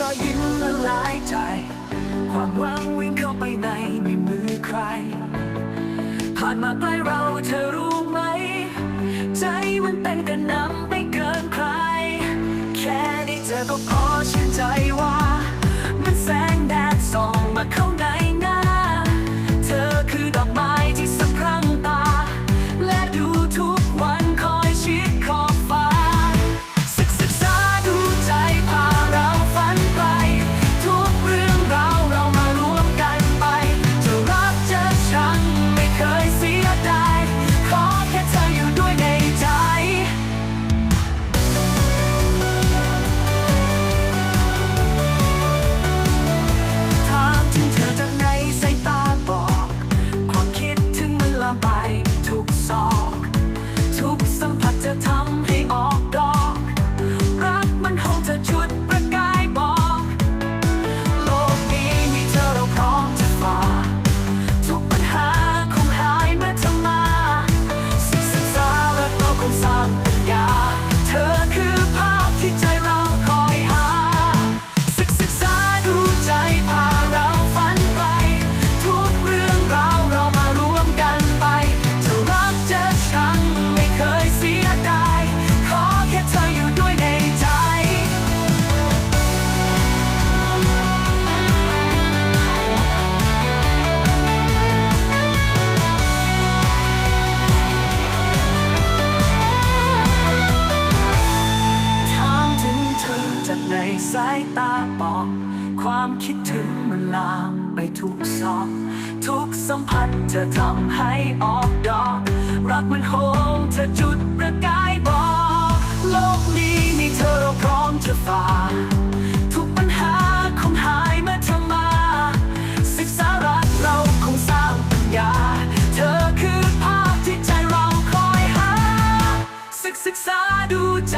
รอยยิ้มละลายใจ ความหวังวิ่งเข้าไปในไม่มือใคร ผ่านมาใกล้เราเธอรู้ไหม ใจมันเต้นกระหนำไม่เกินใคร แค่ได้เจอก็พอชื่นใจว่า สายตาบอก ความคิดถึงมันลามไปทุกซอก ทุกสัมผัสจะทำให้ออกดอก รักมันโหมธอจุดประกายบอก โลกนี้มีเธอเราพร้อมจะฝ่าทุกปัญหาคงหายเมื่อเธอมา ศึกษารักเราคงสร้างปัญญา เธอคือภาพที่ใจเราคอยหา ศึกศึกษาดูใจ